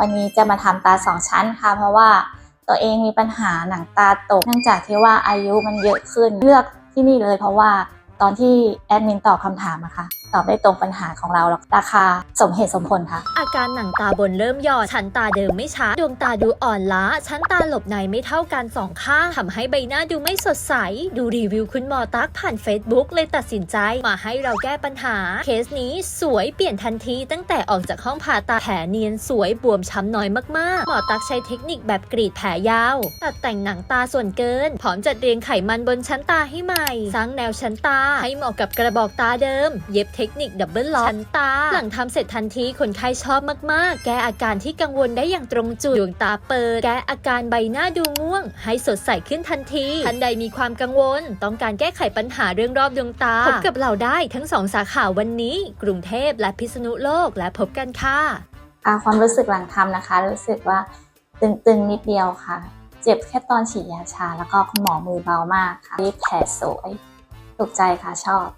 วันนี้จะมาทำตาสองชั้นค่ะ เพราะว่าตัวเองมีปัญหาหนังตาตก เนื่องจากที่ว่าอายุมันเยอะขึ้นเลือกที่นี่เลยเพราะว่า ตอนที่แอดมินตอบคำถามอะค่ะ ตอบได้ตรงปัญหาของเราแล้วราคาสมเหตุสมผลค่ะ อาการหนังตาบนเริ่มหย่อนชั้นตาเดิมไม่ชัดดวงตาดูอ่อนล้า ชั้นตาหลบในไม่เท่ากันสองข้างทำให้ใบหน้าดูไม่สดใส ดูรีวิวคุณหมอตั๊กผ่าน Facebook เลยตัดสินใจมาให้เราแก้ปัญหา เคสนี้สวยเปลี่ยนทันทีตั้งแต่ออกจากห้องผ่าตัดแผลเนียนสวยบวมช้ำน้อยมากๆ หมอตั๊กใช้เทคนิคแบบกรีดแผลยาว ตัดแต่งหนังตาส่วนเกิน พร้อมจัดเรียงไขมันบนชั้นตาให้ใหม่สร้างแนวชั้นตาให้เหมาะกับกระบอกตาเดิม เย็บเทคนิคดับเบิลล็อกชั้นตา หลังทำเสร็จทันทีคนไข้ชอบมากๆ แก้อาการที่กังวลได้อย่างตรงจุดดวงตาเปิด แก้อาการใบหน้าดูง่วง ให้สดใสขึ้นทันทีท่านใดมีความกังวล ต้องการแก้ไขปัญหาเรื่องรอบดวงตาพบกับเราได้ทั้งสองสาขาวันนี้ กรุงเทพและพิษณุโลกและพบกันค่ะความรู้สึกหลังทำนะคะ รู้สึกว่าตึงๆนิดเดียวค่ะ เจ็บแค่ตอนฉีดยาชา แล้วก็คุณหมอมือเบามากค่ะรีบแผลสวย ถูกใจค่ะชอบ